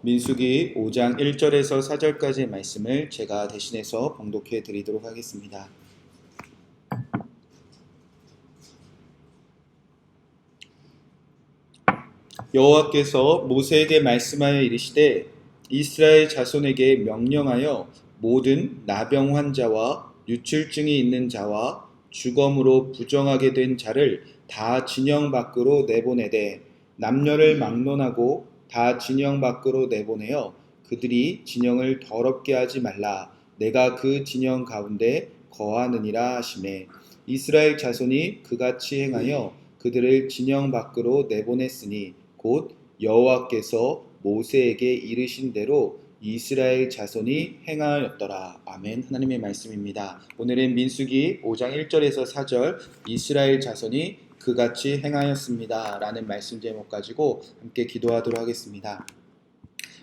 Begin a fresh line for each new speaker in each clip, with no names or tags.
민수기 5장 1절에서 4절까지의 말씀을 제가 대신해서 봉독해 드리도록 하겠습니다. 여호와께서 모세에게 말씀하여 이르시되 이스라엘 자손에게 명령하여 모든 나병 환자와 유출증이 있는 자와 주검으로 부정하게 된 자를 다 진영 밖으로 내보내되 남녀를 막론하고 다 진영 밖으로 내보내어 그들이 진영을 더럽게 하지 말라 내가 그 진영 가운데 거하느니라 하시매 이스라엘 자손이 그같이 행하여 그들을 진영 밖으로 내보냈으니 곧 여호와께서 모세에게 이르신 대로 이스라엘 자손이 행하였더라. 아멘. 하나님의 말씀입니다. 오늘은 민수기 5장 1절에서 4절 이스라엘 자손이 그같이 행하였습니다. 라는 말씀 제목 가지고 함께 기도하도록 하겠습니다.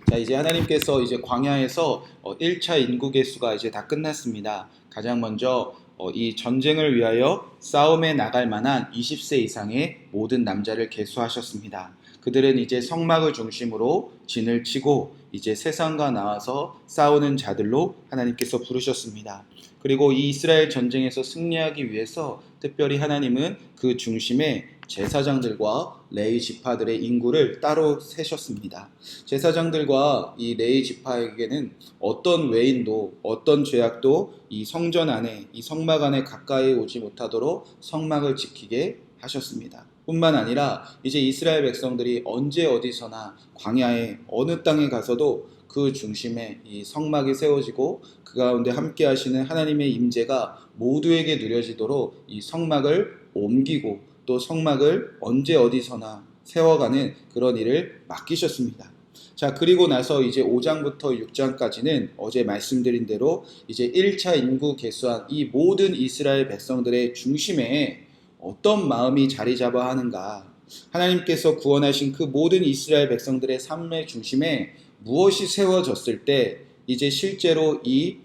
자, 이제 하나님께서 이제 광야에서 1차 인구 개수가 이제 다 끝났습니다. 가장 먼저 어, 이 전쟁을 위하여 싸움에 나갈 만한 20세 이상의 모든 남자를 개수하셨습니다. 그들은 이제 성막을 중심으로 진을 치고 이제 세상과 나와서 싸우는 자들로 하나님께서 부르셨습니다. 그리고 이 이스라엘 전쟁에서 승리하기 위해서 특별히 하나님은 그 중심에 제사장들과 레이 지파들의 인구를 따로 세셨습니다. 제사장들과 이 레이 지파에게는 어떤 외인도 어떤 죄악도 이 성전 안에 이 성막 안에 가까이 오지 못하도록 성막을 지키게 하셨습니다. 뿐만 아니라 이제 이스라엘 백성들이 언제 어디서나 광야에 어느 땅에 가서도 그 중심에 이 성막이 세워지고 그 가운데 함께 하시는 하나님의 임재가 모두에게 누려지도록 이 성막을 옮기고 또 성막을 언제 어디서나 세워가는 그런 일을 맡기셨습니다. 자, 그리고 나서 이제 5장부터 6장까지는 어제 말씀드린 대로 이제 1차 인구 개수한 이 모든 이스라엘 백성들의 중심에 어떤 마음이 자리 잡아 하는가. 하나님께서 구원하신 그 모든 이스라엘 백성들의 삶의 중심에 무엇이 세워졌을 때 이제 실제로 이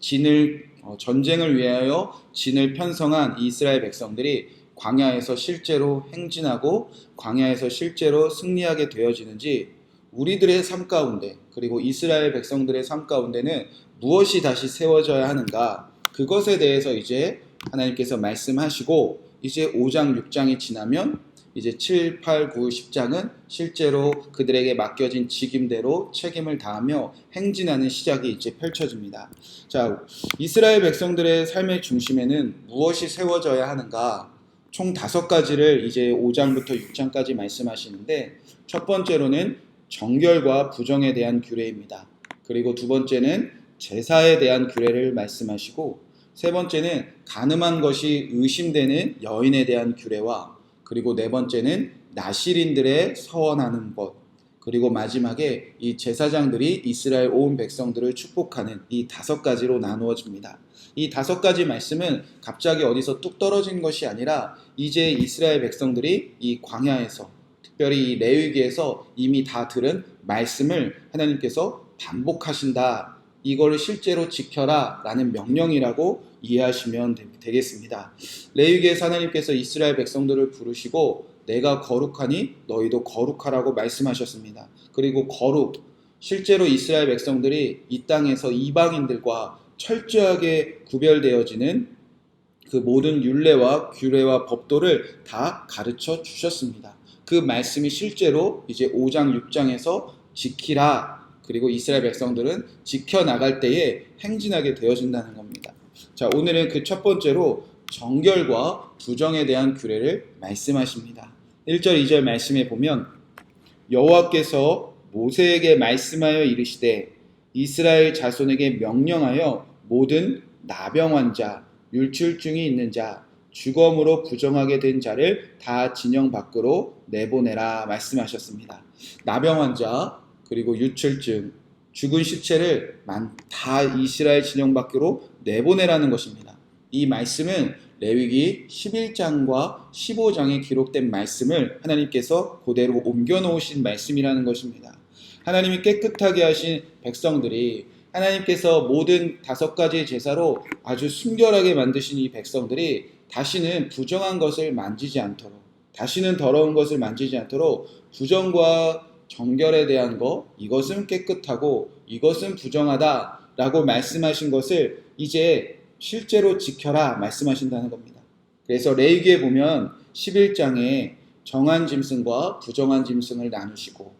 진을 어, 전쟁을 위하여 진을 편성한 이스라엘 백성들이 광야에서 실제로 행진하고 광야에서 실제로 승리하게 되어지는지 우리들의 삶 가운데 그리고 이스라엘 백성들의 삶 가운데는 무엇이 다시 세워져야 하는가 그것에 대해서 이제 하나님께서 말씀하시고 이제 5장 6장이 지나면 이제 7, 8, 9, 10장은 실제로 그들에게 맡겨진 직임대로 책임을 다하며 행진하는 시작이 이제 펼쳐집니다. 자, 이스라엘 백성들의 삶의 중심에는 무엇이 세워져야 하는가? 총 다섯 가지를 이제 5장부터 6장까지 말씀하시는데 첫 번째로는 정결과 부정에 대한 규례입니다. 그리고 두 번째는 제사에 대한 규례를 말씀하시고 세 번째는 가늠한 것이 의심되는 여인에 대한 규례와 그리고 네 번째는 나시린들의 서원하는 것 그리고 마지막에 이 제사장들이 이스라엘 온 백성들을 축복하는 이 다섯 가지로 나누어집니다. 이 다섯 가지 말씀은 갑자기 어디서 뚝 떨어진 것이 아니라 이제 이스라엘 백성들이 이 광야에서 특별히 이 레위기에서 이미 다 들은 말씀을 하나님께서 반복하신다. 이거를 실제로 지켜라 라는 명령이라고 이해하시면 되겠습니다. 레위기에서 하나님께서 이스라엘 백성들을 부르시고 내가 거룩하니 너희도 거룩하라고 말씀하셨습니다. 그리고 거룩 실제로 이스라엘 백성들이 이 땅에서 이방인들과 철저하게 구별되어지는 그 모든 율례와 규례와 법도를 다 가르쳐 주셨습니다. 그 말씀이 실제로 이제 5장 6장에서 지키라 그리고 이스라엘 백성들은 지켜나갈 때에 행진하게 되어진다는 겁니다. 자, 오늘은 그 첫 번째로 정결과 부정에 대한 규례를 말씀하십니다. 1절, 2절 말씀에 보면 여호와께서 모세에게 말씀하여 이르시되 이스라엘 자손에게 명령하여 모든 나병 환자, 율출증이 있는 자, 주검으로 부정하게 된 자를 다 진영 밖으로 내보내라 말씀하셨습니다. 나병 환자 그리고 유출증 죽은 시체를 다 이스라엘 진영 밖으로 내보내라는 것입니다. 이 말씀은 레위기 11장과 15장에 기록된 말씀을 하나님께서 그대로 옮겨 놓으신 말씀이라는 것입니다. 하나님이 깨끗하게 하신 백성들이 하나님께서 모든 다섯 가지 제사로 아주 순결하게 만드신 이 백성들이 다시는 부정한 것을 만지지 않도록 다시는 더러운 것을 만지지 않도록 부정과 정결에 대한 거, 이것은 깨끗하고 이것은 부정하다 라고 말씀하신 것을 이제 실제로 지켜라 말씀하신다는 겁니다. 그래서 레이기에 보면 11장에 정한 짐승과 부정한 짐승을 나누시고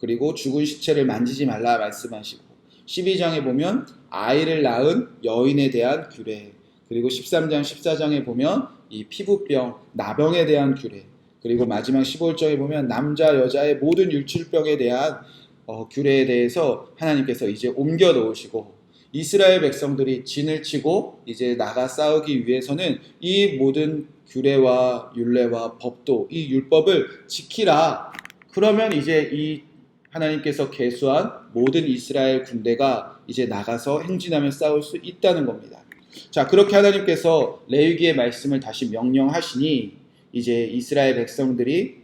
그리고 죽은 시체를 만지지 말라 말씀하시고 12장에 보면 아이를 낳은 여인에 대한 규례 그리고 13장 14장에 보면 이 피부병 나병에 대한 규례 그리고 마지막 15절에 보면 남자 여자의 모든 율출병에 대한 어, 규례에 대해서 하나님께서 이제 옮겨 놓으시고 이스라엘 백성들이 진을 치고 이제 나가 싸우기 위해서는 이 모든 규례와 율례와 법도 이 율법을 지키라. 그러면 이제 이 하나님께서 계수한 모든 이스라엘 군대가 이제 나가서 행진하며 싸울 수 있다는 겁니다. 자, 그렇게 하나님께서 레위기의 말씀을 다시 명령하시니 이제 이스라엘 백성들이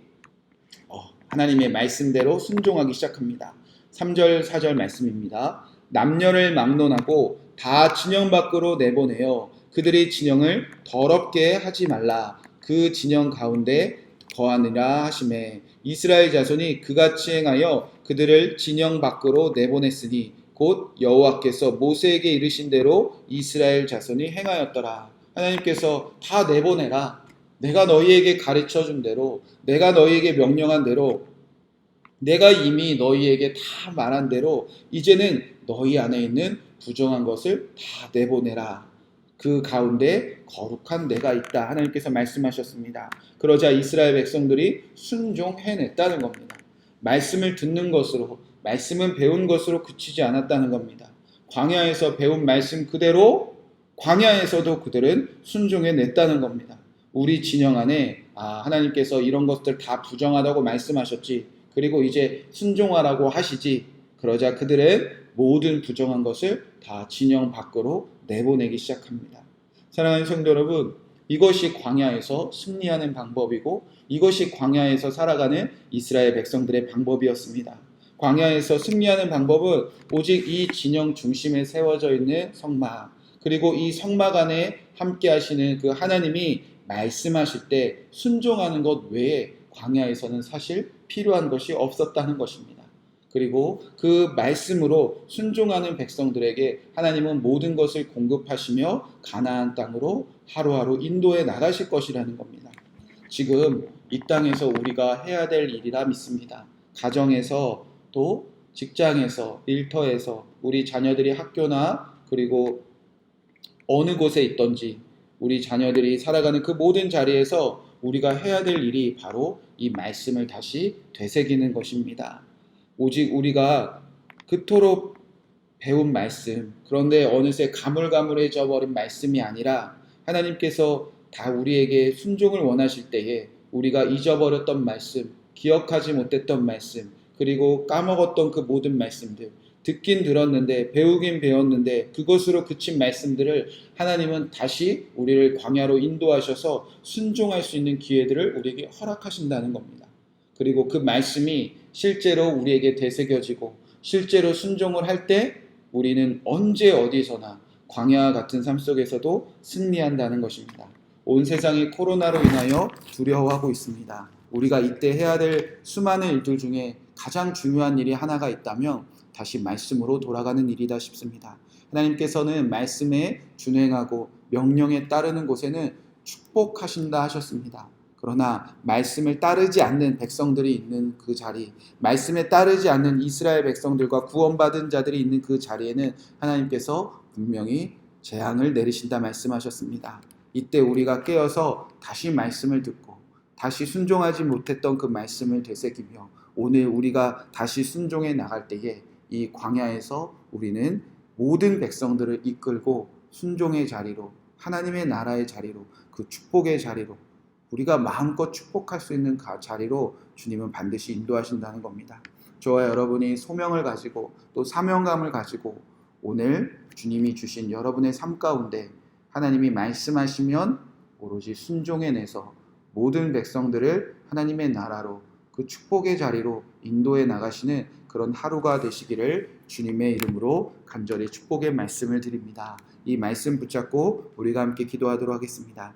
어, 하나님의 말씀대로 순종하기 시작합니다. 3절, 4절 말씀입니다. 남녀를 막론하고 다 진영 밖으로 내보내어 그들의 진영을 더럽게 하지 말라. 그 진영 가운데 거하느라 하심에 이스라엘 자손이 그같이 행하여 그들을 진영 밖으로 내보냈으니 곧 여호와께서 모세에게 이르신 대로 이스라엘 자손이 행하였더라. 하나님께서 다 내보내라. 내가 너희에게 가르쳐 준 대로, 내가 너희에게 명령한 대로, 내가 이미 너희에게 다 말한 대로, 이제는 너희 안에 있는 부정한 것을 다 내보내라. 그 가운데 거룩한 내가 있다. 하나님께서 말씀하셨습니다. 그러자 이스라엘 백성들이 순종해냈다는 겁니다. 말씀을 듣는 것으로, 말씀은 배운 것으로 그치지 않았다는 겁니다. 광야에서 배운 말씀 그대로 광야에서도 그들은 순종해냈다는 겁니다. 우리 진영 안에 아, 하나님께서 이런 것들 다 부정하다고 말씀하셨지. 그리고 이제 순종하라고 하시지. 그러자 그들은 모든 부정한 것을 다 진영 밖으로 내보내기 시작합니다. 사랑하는 성도 여러분, 이것이 광야에서 승리하는 방법이고 이것이 광야에서 살아가는 이스라엘 백성들의 방법이었습니다. 광야에서 승리하는 방법은 오직 이 진영 중심에 세워져 있는 성막, 그리고 이 성막 안에 함께 하시는 그 하나님이 말씀하실 때 순종하는 것 외에 광야에서는 사실 필요한 것이 없었다는 것입니다. 그리고 그 말씀으로 순종하는 백성들에게 하나님은 모든 것을 공급하시며 가나안 땅으로 하루하루 인도해 나가실 것이라는 겁니다. 지금 이 땅에서 우리가 해야 될 일이라 믿습니다. 가정에서 또 직장에서 일터에서 우리 자녀들이 학교나 그리고 어느 곳에 있던지 우리 자녀들이 살아가는 그 모든 자리에서 우리가 해야 될 일이 바로 이 말씀을 다시 되새기는 것입니다. 오직 우리가 그토록 배운 말씀, 그런데 어느새 가물가물해져 버린 말씀이 아니라 하나님께서 다 우리에게 순종을 원하실 때에 우리가 잊어버렸던 말씀, 기억하지 못했던 말씀, 그리고 까먹었던 그 모든 말씀들, 듣긴 들었는데 배우긴 배웠는데 그것으로 그친 말씀들을 하나님은 다시 우리를 광야로 인도하셔서 순종할 수 있는 기회들을 우리에게 허락하신다는 겁니다. 그리고 그 말씀이 실제로 우리에게 되새겨지고 실제로 순종을 할 때 우리는 언제 어디서나 광야 같은 삶 속에서도 승리한다는 것입니다. 온 세상이 코로나로 인하여 두려워하고 있습니다. 우리가 이때 해야 될 수많은 일들 중에 가장 중요한 일이 하나가 있다면 다시 말씀으로 돌아가는 일이다 싶습니다. 하나님께서는 말씀에 준행하고 명령에 따르는 곳에는 축복하신다 하셨습니다. 그러나 말씀을 따르지 않는 백성들이 있는 그 자리, 말씀에 따르지 않는 이스라엘 백성들과 구원받은 자들이 있는 그 자리에는 하나님께서 분명히 재앙을 내리신다 말씀하셨습니다. 이때 우리가 깨어서 다시 말씀을 듣고 다시 순종하지 못했던 그 말씀을 되새기며 오늘 우리가 다시 순종해 나갈 때에 이 광야에서 우리는 모든 백성들을 이끌고 순종의 자리로 하나님의 나라의 자리로 그 축복의 자리로 우리가 마음껏 축복할 수 있는 자리로 주님은 반드시 인도하신다는 겁니다. 저와 여러분이 소명을 가지고 또 사명감을 가지고 오늘 주님이 주신 여러분의 삶 가운데 하나님이 말씀하시면 오로지 순종해내서 모든 백성들을 하나님의 나라로 그 축복의 자리로 인도해 나가시는 그런 하루가 되시기를 주님의 이름으로 간절히 축복의 말씀을 드립니다. 이 말씀 붙잡고 우리가 함께 기도하도록 하겠습니다.